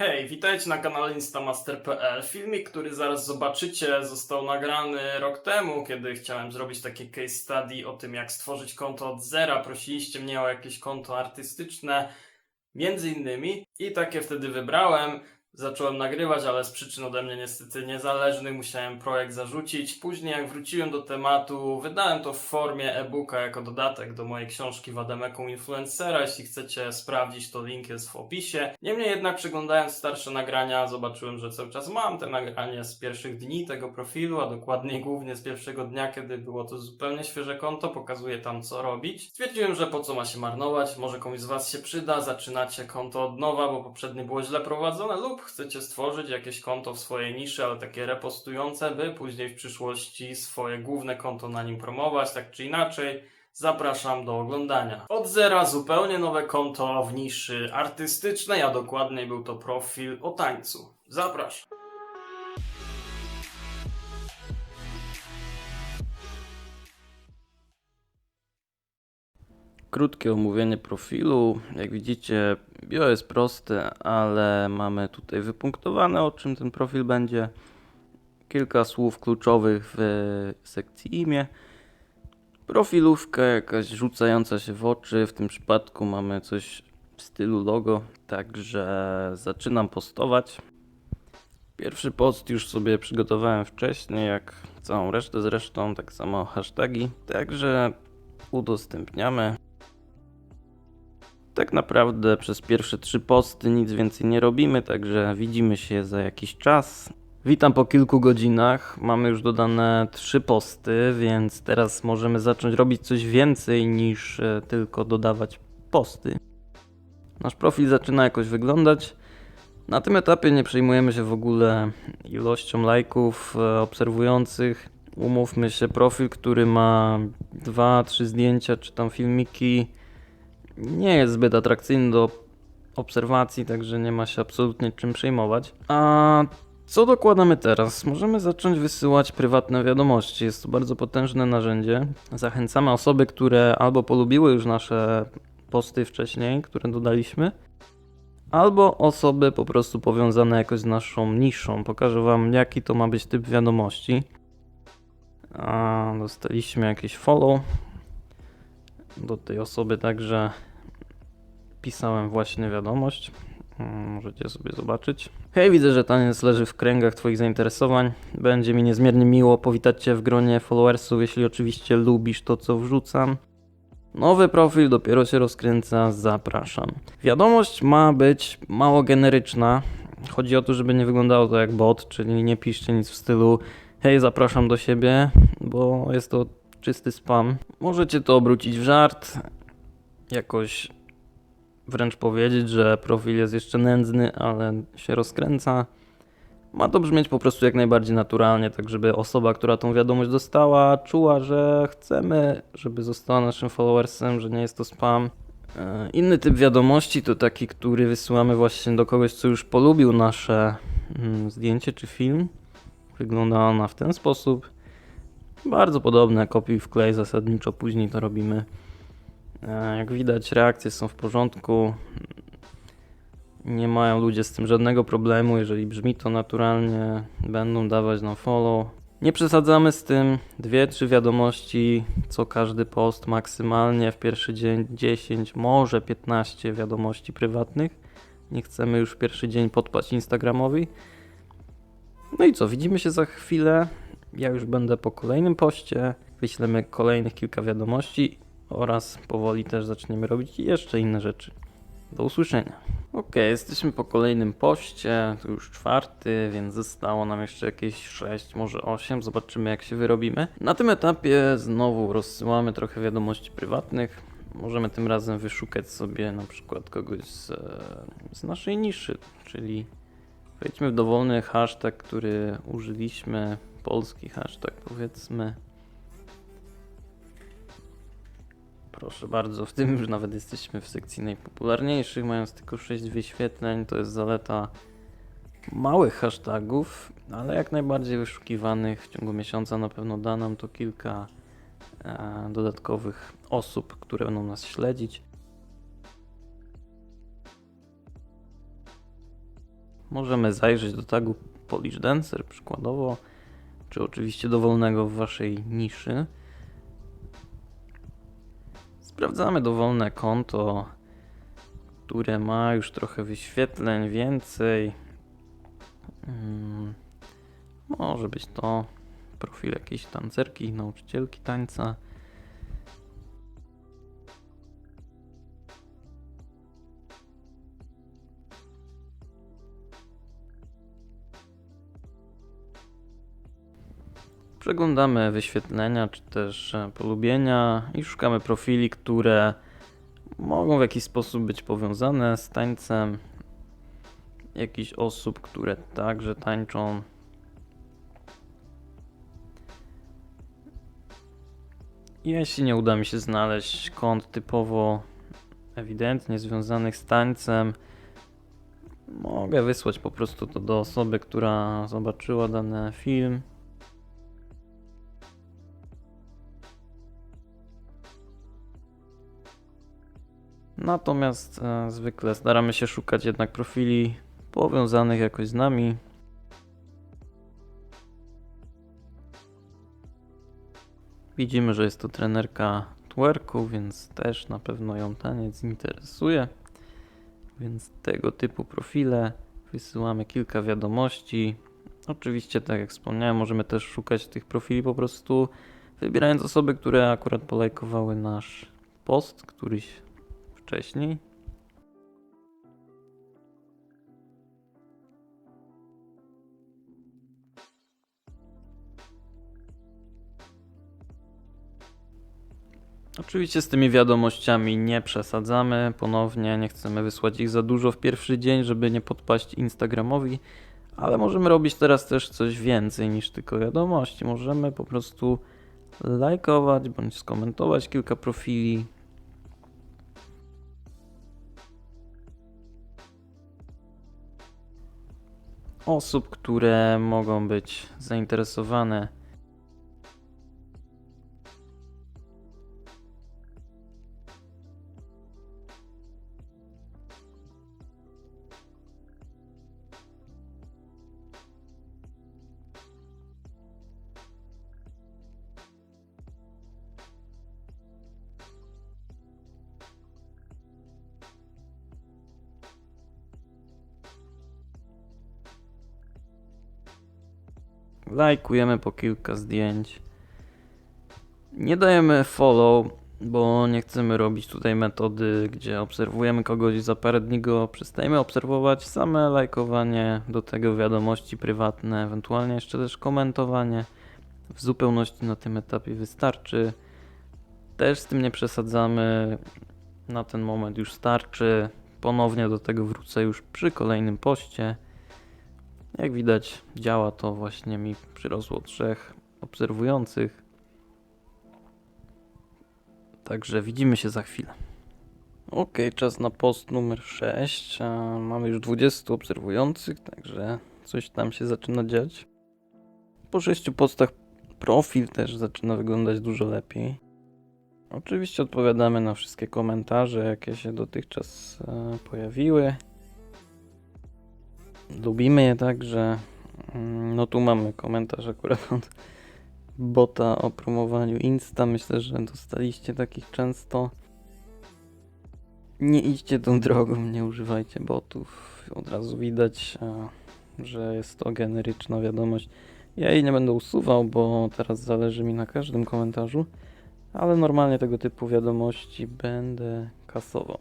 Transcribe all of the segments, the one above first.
Hej, witajcie na kanale instamaster.pl. Filmik, który zaraz zobaczycie, został nagrany rok temu, kiedy chciałem zrobić takie case study o tym, jak stworzyć konto od zera. Prosiliście mnie o jakieś konto artystyczne, między innymi, i takie wtedy wybrałem. Zacząłem nagrywać, ale z przyczyn ode mnie niestety niezależnych musiałem projekt zarzucić. Później, jak wróciłem do tematu, wydałem to w formie e-booka jako dodatek do mojej książki Wademeką Influencera. Jeśli chcecie sprawdzić, to link jest w opisie. Niemniej jednak, przeglądając starsze nagrania, zobaczyłem, że cały czas mam te nagrania z pierwszych dni tego profilu, a dokładniej głównie z pierwszego dnia, kiedy było to zupełnie świeże konto. Pokazuję tam, co robić. Stwierdziłem, że po co ma się marnować, może komuś z Was się przyda, zaczynacie konto od nowa, bo poprzednie było źle prowadzone, lub chcecie stworzyć jakieś konto w swojej niszy, ale takie repostujące, by później w przyszłości swoje główne konto na nim promować, tak czy inaczej. Zapraszam do oglądania. Od zera zupełnie nowe konto w niszy artystycznej, a dokładniej był to profil o tańcu. Zapraszam. Krótkie omówienie profilu. Jak widzicie, bio jest proste, ale mamy tutaj wypunktowane, o czym ten profil będzie. Kilka słów kluczowych w sekcji imię. Profilówka jakaś rzucająca się w oczy. W tym przypadku mamy coś w stylu logo, także zaczynam postować. Pierwszy post już sobie przygotowałem wcześniej, jak całą resztę zresztą, tak samo hasztagi. Także udostępniamy. Tak naprawdę przez pierwsze trzy posty nic więcej nie robimy, także widzimy się za jakiś czas. Witam po kilku godzinach. Mamy już dodane trzy posty, więc teraz możemy zacząć robić coś więcej niż e, tylko dodawać posty. Nasz profil zaczyna jakoś wyglądać. Na tym etapie nie przejmujemy się w ogóle ilością lajków e, obserwujących. Umówmy się, profil, który ma 2-3 zdjęcia czy tam filmiki, nie jest zbyt atrakcyjny do obserwacji, także nie ma się absolutnie czym przejmować. A co dokładamy teraz? Możemy zacząć wysyłać prywatne wiadomości. Jest to bardzo potężne narzędzie. Zachęcamy osoby, które albo polubiły już nasze posty wcześniej, które dodaliśmy, albo osoby po prostu powiązane jakoś z naszą niszą. Pokażę Wam, jaki to ma być typ wiadomości. A, dostaliśmy jakieś follow do tej osoby, także pisałem właśnie wiadomość. Mm, Możecie sobie zobaczyć. Hej, widzę, że taniec leży w kręgach Twoich zainteresowań. Będzie mi niezmiernie miło powitać Cię w gronie followersów, jeśli oczywiście lubisz to, co wrzucam. Nowy profil dopiero się rozkręca, zapraszam. Wiadomość ma być mało generyczna. Chodzi o to, żeby nie wyglądało to jak bot, czyli nie piszcie nic w stylu hej, zapraszam do siebie, bo jest to czysty spam. Możecie to obrócić w żart, jakoś wręcz powiedzieć, że profil jest jeszcze nędzny, ale się rozkręca. Ma to brzmieć po prostu jak najbardziej naturalnie, tak żeby osoba, która tą wiadomość dostała, czuła, że chcemy, żeby została naszym followersem, że nie jest to spam. E, Inny typ wiadomości to taki, który wysyłamy właśnie do kogoś, co już polubił nasze mm, zdjęcie czy film. Wygląda ona w ten sposób. Bardzo podobne, kopiuj wklej zasadniczo, później to robimy. E, Jak widać, reakcje są w porządku. Nie mają ludzie z tym żadnego problemu. Jeżeli brzmi to naturalnie, będą dawać nam follow. Nie przesadzamy z tym. Dwie, trzy wiadomości co każdy post maksymalnie w pierwszy dzień 10, może 15 wiadomości prywatnych. Nie chcemy już w pierwszy dzień podpaść Instagramowi. No i co, widzimy się za chwilę. Ja już będę po kolejnym poście. Wyślemy kolejnych kilka wiadomości oraz powoli też zaczniemy robić jeszcze inne rzeczy. Do usłyszenia. Ok, jesteśmy po kolejnym poście, to już czwarty, więc zostało nam jeszcze jakieś 6, może 8. Zobaczymy, jak się wyrobimy. Na tym etapie znowu rozsyłamy trochę wiadomości prywatnych. Możemy tym razem wyszukać sobie na przykład kogoś z, z naszej niszy, czyli wejdźmy w dowolny hashtag, który użyliśmy, polski hashtag powiedzmy. Proszę bardzo, w tym już nawet jesteśmy w sekcji najpopularniejszych, mając tylko 6 wyświetleń. To jest zaleta małych hashtagów, ale jak najbardziej wyszukiwanych. W ciągu miesiąca na pewno da nam to kilka e, dodatkowych osób, które będą nas śledzić. możemy zajrzeć do tagu Polish Dancer przykładowo, czy oczywiście dowolnego w waszej niszy. Sprawdzamy dowolne konto, które ma już trochę wyświetleń, więcej. Mm, Może być to profil jakiejś tancerki, nauczycielki tańca. Przeglądamy wyświetlenia czy też e, polubienia i szukamy profili, które mogą w jakiś sposób być powiązane z tańcem. Jakichś osób, które także tańczą. Jeśli nie uda mi się znaleźć kont typowo ewidentnie związanych z tańcem, mogę wysłać po prostu to do osoby, która zobaczyła dany film. Natomiast e, zwykle staramy się szukać jednak profili powiązanych jakoś z nami. Widzimy, że jest to trenerka twerku, więc też na pewno ją taniec interesuje. Więc tego typu profile wysyłamy kilka wiadomości. Oczywiście, tak jak wspomniałem, możemy też szukać tych profili po prostu wybierając osoby, które akurat polajkowały nasz post, któryś wcześniej. Oczywiście z tymi wiadomościami nie przesadzamy ponownie, nie chcemy wysłać ich za dużo w pierwszy dzień, żeby nie podpaść Instagramowi, ale możemy robić teraz też coś więcej niż tylko wiadomości. Możemy po prostu lajkować bądź skomentować kilka profili, osób, które mogą być zainteresowane. Lajkujemy po kilka zdjęć. Nie dajemy follow, bo nie chcemy robić tutaj metody, gdzie obserwujemy kogoś i za parę dni go przestajemy obserwować. Same lajkowanie, do tego wiadomości prywatne, ewentualnie jeszcze też komentowanie w zupełności na tym etapie wystarczy. Też z tym nie przesadzamy. Na ten moment już starczy. Ponownie do tego wrócę już przy kolejnym poście. Jak widać, działa to właśnie mi przyrosło trzech obserwujących. Także widzimy się za chwilę. Ok, czas na post numer 6. A, Mamy już 20 obserwujących, także coś tam się zaczyna dziać. Po 6 postach profil też zaczyna wyglądać dużo lepiej. Oczywiście odpowiadamy na wszystkie komentarze, jakie się dotychczas e, pojawiły. Lubimy je także. Mm, No tu mamy komentarz akurat od bota o promowaniu Insta. Myślę, że dostaliście takich często. Nie idźcie tą drogą, nie używajcie botów. Od razu widać, e, że jest to generyczna wiadomość. Ja jej nie będę usuwał, bo teraz zależy mi na każdym komentarzu, ale normalnie tego typu wiadomości będę kasował.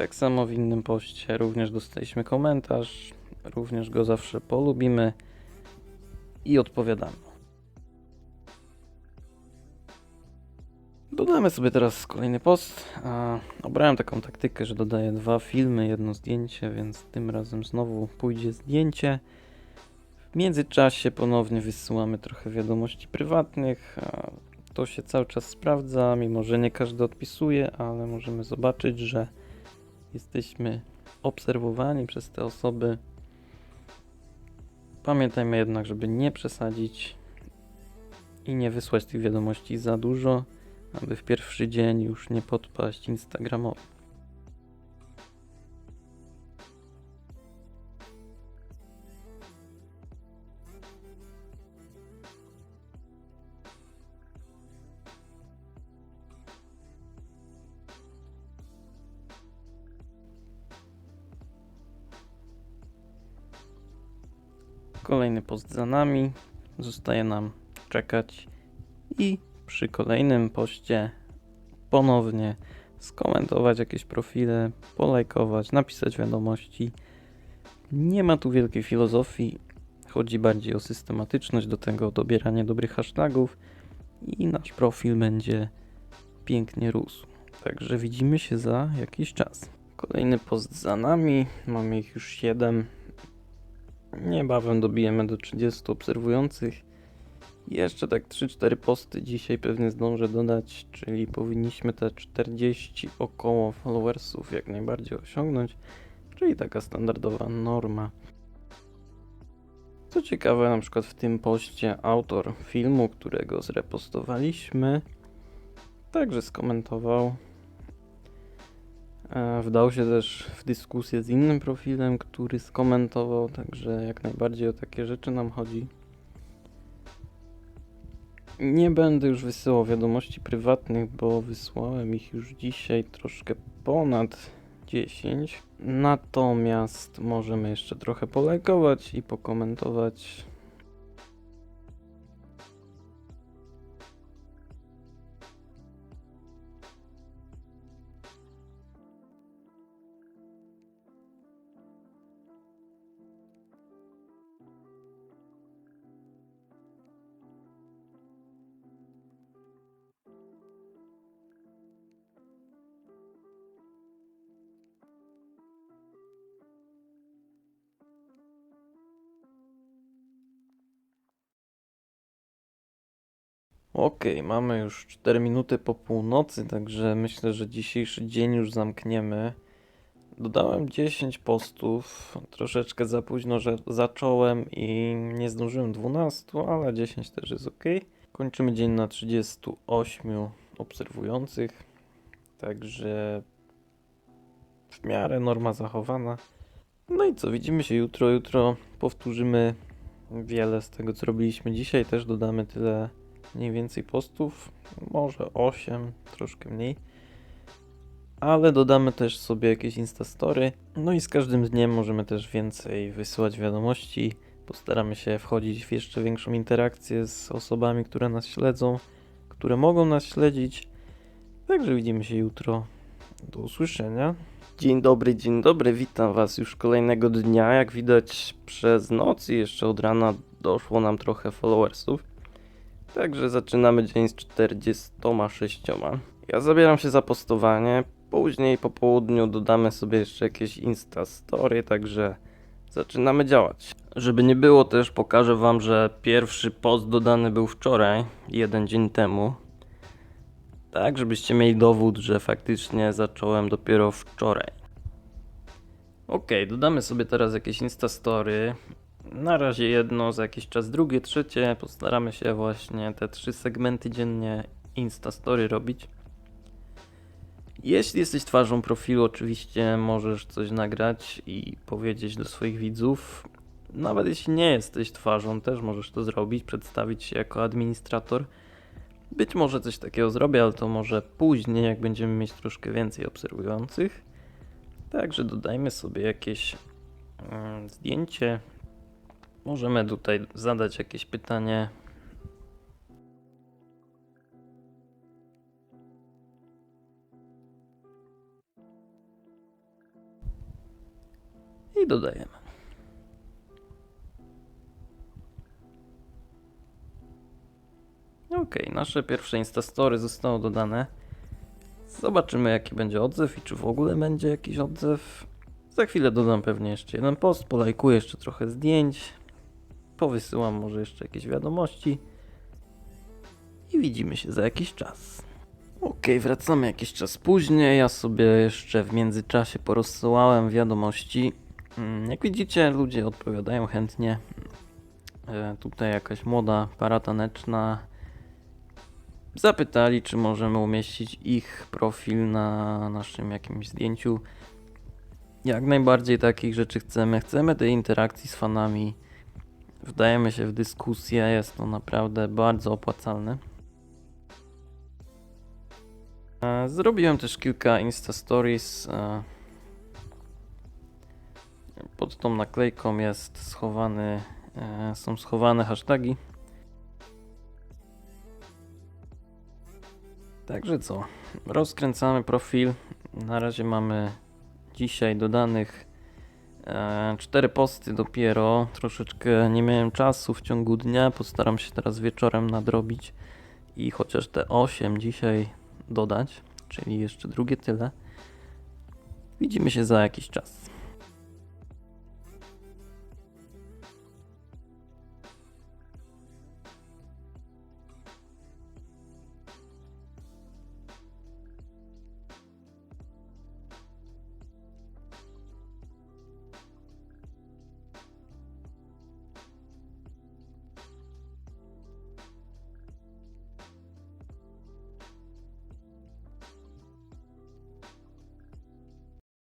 Tak samo w innym poście również dostaliśmy komentarz, również go zawsze polubimy i odpowiadamy. Dodamy sobie teraz kolejny post. Obrałem taką taktykę, że dodaję dwa filmy, jedno zdjęcie, więc tym razem znowu pójdzie zdjęcie. W międzyczasie ponownie wysyłamy trochę wiadomości prywatnych. To się cały czas sprawdza, mimo że nie każdy odpisuje, ale możemy zobaczyć, że jesteśmy obserwowani przez te osoby. Pamiętajmy jednak, żeby nie przesadzić i nie wysłać tych wiadomości za dużo, aby w pierwszy dzień już nie podpaść Instagramowi. Kolejny post za nami. Zostaje nam czekać i przy kolejnym poście ponownie skomentować jakieś profile, polajkować, napisać wiadomości. Nie ma tu wielkiej filozofii. Chodzi bardziej o systematyczność, do tego dobieranie dobrych hashtagów i nasz profil będzie pięknie rósł. Także widzimy się za jakiś czas. Kolejny post za nami, mamy ich już 7. Niebawem dobijemy do 30 obserwujących. Jeszcze tak 3-4 posty dzisiaj pewnie zdążę dodać, czyli powinniśmy te 40 około followersów jak najbardziej osiągnąć, czyli taka standardowa norma. Co ciekawe, na przykład w tym poście autor filmu, którego zrepostowaliśmy, także skomentował. E, Wdał się też w dyskusję z innym profilem, który skomentował, także jak najbardziej o takie rzeczy nam chodzi. Nie będę już wysyłał wiadomości prywatnych, bo wysłałem ich już dzisiaj troszkę ponad 10. Natomiast możemy jeszcze trochę polajkować i pokomentować. Okej, mamy już 4 minuty po północy, także myślę, że dzisiejszy dzień już zamkniemy. Dodałem 10 postów, troszeczkę za późno, że zacząłem i nie zdążyłem 12, ale 10 też jest ok. Kończymy dzień na 38 obserwujących, także w miarę norma zachowana. No i co, widzimy się jutro. Jutro powtórzymy wiele z tego, co robiliśmy dzisiaj. Też dodamy tyle mniej więcej postów, może 8, troszkę mniej. Ale dodamy też sobie jakieś instastory. No i z każdym dniem możemy też więcej wysyłać wiadomości. Postaramy się wchodzić w jeszcze większą interakcję z osobami, które nas śledzą, które mogą nas śledzić. Także widzimy się jutro. Do usłyszenia. Dzień dobry, dzień dobry, witam Was już kolejnego dnia. Jak widać przez noc i jeszcze od rana doszło nam trochę followersów. Także zaczynamy dzień z 46. Ja zabieram się za postowanie. Później po południu dodamy sobie jeszcze jakieś Insta Story, także zaczynamy działać. Żeby nie było też pokażę wam, że pierwszy post dodany był wczoraj, jeden dzień temu. Tak, żebyście mieli dowód, że faktycznie zacząłem dopiero wczoraj. Ok, dodamy sobie teraz jakieś Insta Story. Na razie jedno, za jakiś czas drugie, trzecie. Postaramy się właśnie te trzy segmenty dziennie Insta Story robić. Jeśli jesteś twarzą profilu, oczywiście możesz coś nagrać i powiedzieć do swoich widzów. Nawet jeśli nie jesteś twarzą, też możesz to zrobić, przedstawić się jako administrator. Być może coś takiego zrobię, ale to może później, jak będziemy mieć troszkę więcej obserwujących. Także dodajmy sobie jakieś mm, zdjęcie, Możemy tutaj zadać jakieś pytanie. I dodajemy. Ok, nasze pierwsze Instastory zostało dodane. Zobaczymy jaki będzie odzew i czy w ogóle będzie jakiś odzew. Za chwilę dodam pewnie jeszcze jeden post, polajkuję jeszcze trochę zdjęć, powysyłam może jeszcze jakieś wiadomości i widzimy się za jakiś czas. Ok, wracamy jakiś czas później. Ja sobie jeszcze w międzyczasie porozsyłałem wiadomości. Mm, Jak widzicie, ludzie odpowiadają chętnie. E, Tutaj jakaś młoda para taneczna zapytali, czy możemy umieścić ich profil na naszym jakimś zdjęciu. Jak najbardziej takich rzeczy chcemy. Chcemy tej interakcji z fanami. Wdajemy się w dyskusję, jest to naprawdę bardzo opłacalne. E, Zrobiłem też kilka Insta Stories. e, Pod tą naklejką jest schowany e, są schowane hasztagi. Także co? Rozkręcamy profil. Na razie mamy dzisiaj dodanych cztery posty dopiero. Troszeczkę nie miałem czasu w ciągu dnia. Postaram się teraz wieczorem nadrobić i chociaż te 8 dzisiaj dodać, czyli jeszcze drugie tyle. Widzimy się za jakiś czas.